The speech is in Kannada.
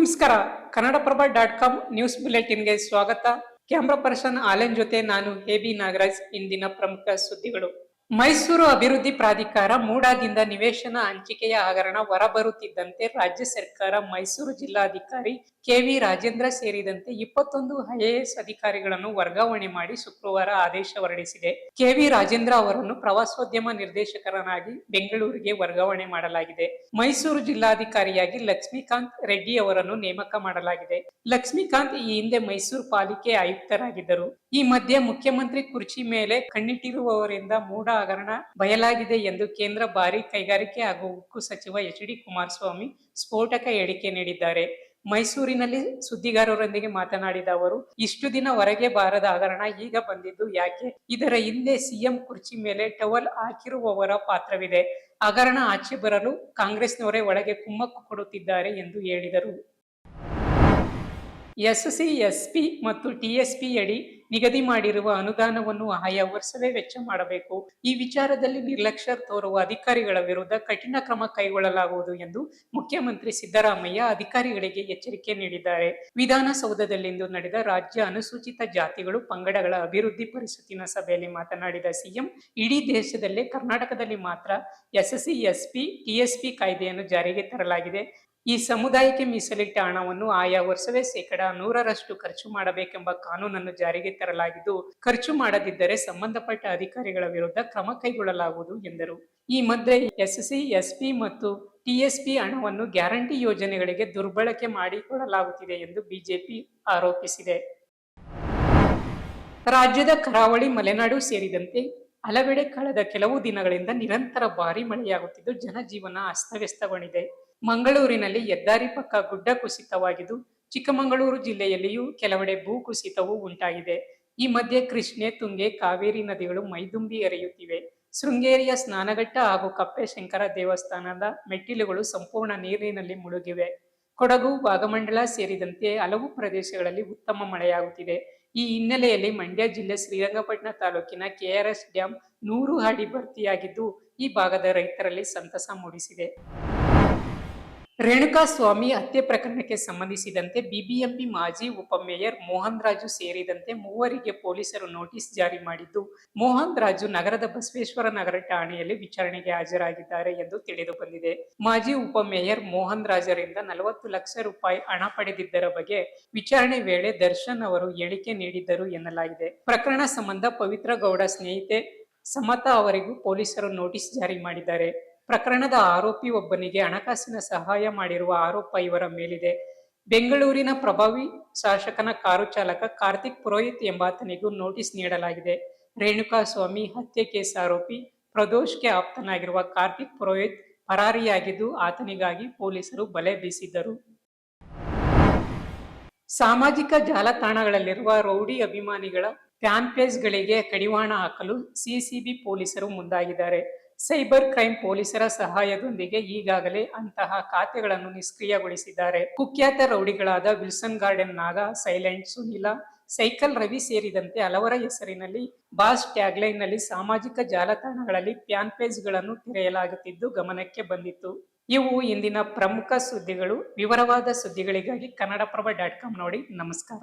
ನಮಸ್ಕಾರ. ಕನ್ನಡಪ್ರಭ ಡಾಟ್ ಕಾಮ್ ನ್ಯೂಸ್ ಬುಲೆಟಿನ್ಗೆ ಸ್ವಾಗತ. ಕ್ಯಾಮ್ರಾ ಪರ್ಸನ್ ಆಲೆನ್ ಜೊತೆ ನಾನು ಎ ಬಿ ನಾಗರಾಜ್. ಇಂದಿನ ಪ್ರಮುಖ ಸುದ್ದಿಗಳು. ಮೈಸೂರು ಅಭಿವೃದ್ಧಿ ಪ್ರಾಧಿಕಾರ ಮೂಡಾದಿಂದ ನಿವೇಶನ ಹಂಚಿಕೆಯ ಹಗರಣ ಹೊರಬರುತ್ತಿದ್ದಂತೆ ರಾಜ್ಯ ಸರ್ಕಾರ ಮೈಸೂರು ಜಿಲ್ಲಾಧಿಕಾರಿ ಕೆವಿ ರಾಜೇಂದ್ರ ಸೇರಿದಂತೆ ಇಪ್ಪತ್ತೊಂದು ಐಎಎಸ್ ಅಧಿಕಾರಿಗಳನ್ನು ವರ್ಗಾವಣೆ ಮಾಡಿ ಶುಕ್ರವಾರ ಆದೇಶ ಹೊರಡಿಸಿದೆ. ಕೆವಿ ರಾಜೇಂದ್ರ ಅವರನ್ನು ಪ್ರವಾಸೋದ್ಯಮ ನಿರ್ದೇಶಕರನ್ನಾಗಿ ಬೆಂಗಳೂರಿಗೆ ವರ್ಗಾವಣೆ ಮಾಡಲಾಗಿದೆ. ಮೈಸೂರು ಜಿಲ್ಲಾಧಿಕಾರಿಯಾಗಿ ಲಕ್ಷ್ಮೀಕಾಂತ್ ರೆಡ್ಡಿ ಅವರನ್ನು ನೇಮಕ ಮಾಡಲಾಗಿದೆ. ಲಕ್ಷ್ಮೀಕಾಂತ್ ಈ ಹಿಂದೆ ಮೈಸೂರು ಪಾಲಿಕೆ ಆಯುಕ್ತರಾಗಿದ್ದರು. ಈ ಮಧ್ಯೆ ಮುಖ್ಯಮಂತ್ರಿ ಕುರ್ಚಿ ಮೇಲೆ ಕಣ್ಣಿಟ್ಟಿರುವವರಿಂದ ಮೂಡ ಹಗರಣ ಬಯಲಾಗಿದೆ ಎಂದು ಕೇಂದ್ರ ಭಾರಿ ಕೈಗಾರಿಕೆ ಹಾಗೂ ಉಕ್ಕು ಸಚಿವ ಎಚ್ ಡಿ ಕುಮಾರಸ್ವಾಮಿ ಸ್ಫೋಟಕ ಹೇಳಿಕೆ ನೀಡಿದ್ದಾರೆ. ಮೈಸೂರಿನಲ್ಲಿ ಸುದ್ದಿಗಾರರೊಂದಿಗೆ ಮಾತನಾಡಿದ ಅವರು, ಇಷ್ಟು ದಿನ ಹೊರಗೆ ಬಾರದ ಹಗರಣ ಈಗ ಬಂದಿದ್ದು ಯಾಕೆ? ಇದರ ಹಿಂದೆ ಸಿಎಂ ಕುರ್ಚಿ ಮೇಲೆ ಟವಲ್ ಹಾಕಿರುವವರ ಪಾತ್ರವಿದೆ. ಹಗರಣ ಆಚೆ ಬರಲು ಕಾಂಗ್ರೆಸ್ನವರೇ ಒಳಗೆ ಕುಮ್ಮಕ್ಕು ಕೊಡುತ್ತಿದ್ದಾರೆ ಎಂದು ಹೇಳಿದರು. ಎಸ್ಸಿ, ಎಸ್ಪಿ ಮತ್ತು ಟಿಎಸ್ಪಿ ಅಡಿ ನಿಗದಿ ಮಾಡಿರುವ ಅನುದಾನವನ್ನು ಆಯಾ ವರ್ಷವೇ ವೆಚ್ಚ ಮಾಡಬೇಕು. ಈ ವಿಚಾರದಲ್ಲಿ ನಿರ್ಲಕ್ಷ್ಯ ತೋರುವ ಅಧಿಕಾರಿಗಳ ವಿರುದ್ಧ ಕಠಿಣ ಕ್ರಮ ಕೈಗೊಳ್ಳಲಾಗುವುದು ಎಂದು ಮುಖ್ಯಮಂತ್ರಿ ಸಿದ್ದರಾಮಯ್ಯ ಅಧಿಕಾರಿಗಳಿಗೆ ಎಚ್ಚರಿಕೆ ನೀಡಿದ್ದಾರೆ. ವಿಧಾನಸೌಧದಲ್ಲಿಂದು ನಡೆದ ರಾಜ್ಯ ಅನುಸೂಚಿತ ಜಾತಿಗಳು ಪಂಗಡಗಳ ಅಭಿವೃದ್ಧಿ ಪರಿಷತ್ತಿನ ಸಭೆಯಲ್ಲಿ ಮಾತನಾಡಿದ ಸಿಎಂ, ಇಡೀ ದೇಶದಲ್ಲೇ ಕರ್ನಾಟಕದಲ್ಲಿ ಮಾತ್ರ ಎಸ್ಎಸ್ಸಿ, ಎಸ್ಪಿ, ಟಿಎಸ್ಪಿ ಕಾಯ್ದೆಯನ್ನು ಜಾರಿಗೆ ತರಲಾಗಿದೆ. ಈ ಸಮುದಾಯಕ್ಕೆ ಮೀಸಲಿಟ್ಟ ಹಣವನ್ನು ಆಯಾ ವರ್ಷವೇ ಶೇಕಡ ನೂರರಷ್ಟು ಖರ್ಚು ಮಾಡಬೇಕೆಂಬ ಕಾನೂನನ್ನು ಜಾರಿಗೆ ತರಲಾಗಿದ್ದು, ಖರ್ಚು ಮಾಡದಿದ್ದರೆ ಸಂಬಂಧಪಟ್ಟ ಅಧಿಕಾರಿಗಳ ವಿರುದ್ಧ ಕ್ರಮ ಕೈಗೊಳ್ಳಲಾಗುವುದು ಎಂದರು. ಈ ಮಧ್ಯೆ ಎಸ್ಸಿ, ಎಸ್ಪಿ ಮತ್ತು ಟಿಎಸ್ಪಿ ಹಣವನ್ನು ಗ್ಯಾರಂಟಿ ಯೋಜನೆಗಳಿಗೆ ದುರ್ಬಳಕೆ ಮಾಡಿಕೊಳ್ಳಲಾಗುತ್ತಿದೆ ಎಂದು ಬಿಜೆಪಿ ಆರೋಪಿಸಿದೆ. ರಾಜ್ಯದ ಕರಾವಳಿ ಮಲೆನಾಡು ಸೇರಿದಂತೆ ಹಲವೆಡೆ ಕಳೆದ ಕೆಲವು ದಿನಗಳಿಂದ ನಿರಂತರ ಭಾರಿ ಮಳೆಯಾಗುತ್ತಿದ್ದು, ಜನಜೀವನ ಅಸ್ತವ್ಯಸ್ತಗೊಂಡಿದೆ. ಮಂಗಳೂರಿನಲ್ಲಿ ಹೆದ್ದಾರಿ ಪಕ್ಕ ಗುಡ್ಡ ಕುಸಿತವಾಗಿದ್ದು, ಚಿಕ್ಕಮಗಳೂರು ಜಿಲ್ಲೆಯಲ್ಲಿಯೂ ಕೆಲವೆಡೆ ಭೂ ಕುಸಿತವೂ ಉಂಟಾಗಿದೆ. ಈ ಮಧ್ಯೆ ಕೃಷ್ಣೆ, ತುಂಗೆ, ಕಾವೇರಿ ನದಿಗಳು ಮೈದುಂಬಿ ಹರಿಯುತ್ತಿವೆ. ಶೃಂಗೇರಿಯ ಸ್ನಾನಘಟ್ಟ ಹಾಗೂ ಕಪ್ಪೆಶಂಕರ ದೇವಸ್ಥಾನದ ಮೆಟ್ಟಿಲುಗಳು ಸಂಪೂರ್ಣ ನೀರಿನಲ್ಲಿ ಮುಳುಗಿವೆ. ಕೊಡಗು ಭಾಗಮಂಡಲ ಸೇರಿದಂತೆ ಹಲವು ಪ್ರದೇಶಗಳಲ್ಲಿ ಉತ್ತಮ ಮಳೆಯಾಗುತ್ತಿದೆ. ಈ ಹಿನ್ನೆಲೆಯಲ್ಲಿ ಮಂಡ್ಯ ಜಿಲ್ಲೆ ಶ್ರೀರಂಗಪಟ್ಟಣ ತಾಲೂಕಿನ ಕೆಆರ್ಎಸ್ ಡ್ಯಾಂ ನೂರು ಅಡಿ ಭರ್ತಿಯಾಗಿದ್ದು, ಈ ಭಾಗದ ರೈತರಲ್ಲಿ ಸಂತಸ ಮೂಡಿಸಿದೆ. ರೇಣುಕಾಸ್ವಾಮಿ ಹತ್ಯೆ ಪ್ರಕರಣಕ್ಕೆ ಸಂಬಂಧಿಸಿದಂತೆ ಬಿಬಿಎಂಪಿ ಮಾಜಿ ಉಪಮೇಯರ್ ಮೋಹನ್ ರಾಜು ಸೇರಿದಂತೆ ಮೂವರಿಗೆ ಪೊಲೀಸರು ನೋಟಿಸ್ ಜಾರಿ ಮಾಡಿದ್ದು, ಮೋಹನ್ ರಾಜು ನಗರದ ಬಸವೇಶ್ವರ ನಗರ ಠಾಣೆಯಲ್ಲಿ ವಿಚಾರಣೆಗೆ ಹಾಜರಾಗಿದ್ದಾರೆ ಎಂದು ತಿಳಿದು ಬಂದಿದೆ. ಮಾಜಿ ಉಪಮೇಯರ್ ಮೋಹನ್ ರಾಜರಿಂದ ನಲವತ್ತು ಲಕ್ಷ ರೂಪಾಯಿ ಹಣ ಪಡೆದಿದ್ದರ ಬಗ್ಗೆ ವಿಚಾರಣೆ ವೇಳೆ ದರ್ಶನ್ ಅವರು ಹೇಳಿಕೆ ನೀಡಿದ್ದರು ಎನ್ನಲಾಗಿದೆ. ಪ್ರಕರಣ ಸಂಬಂಧ ಪವಿತ್ರ ಗೌಡ ಸ್ನೇಹಿತೆ ಸಮತಾ ಅವರಿಗೂ ಪೊಲೀಸರು ನೋಟಿಸ್ ಜಾರಿ ಮಾಡಿದ್ದಾರೆ. ಪ್ರಕರಣದ ಆರೋಪಿ ಒಬ್ಬನಿಗೆ ಹಣಕಾಸಿನ ಸಹಾಯ ಮಾಡಿರುವ ಆರೋಪ ಇವರ ಮೇಲಿದೆ. ಬೆಂಗಳೂರಿನ ಪ್ರಭಾವಿ ಶಾಸಕನ ಕಾರು ಚಾಲಕ ಕಾರ್ತಿಕ್ ಪುರೋಹಿತ್ ಎಂಬಾತನಿಗೂ ನೋಟಿಸ್ ನೀಡಲಾಗಿದೆ. ರೇಣುಕಾಸ್ವಾಮಿ ಹತ್ಯೆ ಕೇಸ್ ಆರೋಪಿ ಪ್ರದೋಷ್ಗೆ ಆಪ್ತನಾಗಿರುವ ಕಾರ್ತಿಕ್ ಪುರೋಹಿತ್ ಪರಾರಿಯಾಗಿದ್ದು ಆತನಿಗಾಗಿ ಪೊಲೀಸರು ಬಲೆ ಬೀಸಿದ್ದರು. ಸಾಮಾಜಿಕ ಜಾಲತಾಣಗಳಲ್ಲಿರುವ ರೌಡಿ ಅಭಿಮಾನಿಗಳ ಫ್ಯಾನ್ ಪೇಜ್ಗಳಿಗೆ ಕಡಿವಾಣ ಹಾಕಲು ಸಿಸಿಬಿ ಪೊಲೀಸರು ಮುಂದಾಗಿದ್ದಾರೆ. ಸೈಬರ್ ಕ್ರೈಂ ಪೊಲೀಸರ ಸಹಾಯದೊಂದಿಗೆ ಈಗಾಗಲೇ ಅಂತಹ ಖಾತೆಗಳನ್ನು ನಿಷ್ಕ್ರಿಯಗೊಳಿಸಿದ್ದಾರೆ. ಕುಖ್ಯಾತ ರೌಡಿಗಳಾದ Wilson Garden Naga, silent Sunila, cycle Ravi ಸೇರಿದಂತೆ ಹಲವರ ಹೆಸರಿನಲ್ಲಿ ಬಾಸ್ ಟ್ಯಾಗ್ಲೈನ್ನಲ್ಲಿ ಸಾಮಾಜಿಕ ಜಾಲತಾಣಗಳಲ್ಲಿ ಫ್ಯಾನ್ ಪೇಜ್ಗಳನ್ನು ತೆರೆಯಲಾಗುತ್ತಿದ್ದು ಗಮನಕ್ಕೆ ಬಂದಿತ್ತು. ಇವು ಇಂದಿನ ಪ್ರಮುಖ ಸುದ್ದಿಗಳು. ವಿವರವಾದ ಸುದ್ದಿಗಳಿಗಾಗಿ ಕನ್ನಡಪ್ರಭ ಡಾಟ್ ಕಾಮ್ ನೋಡಿ. ನಮಸ್ಕಾರ.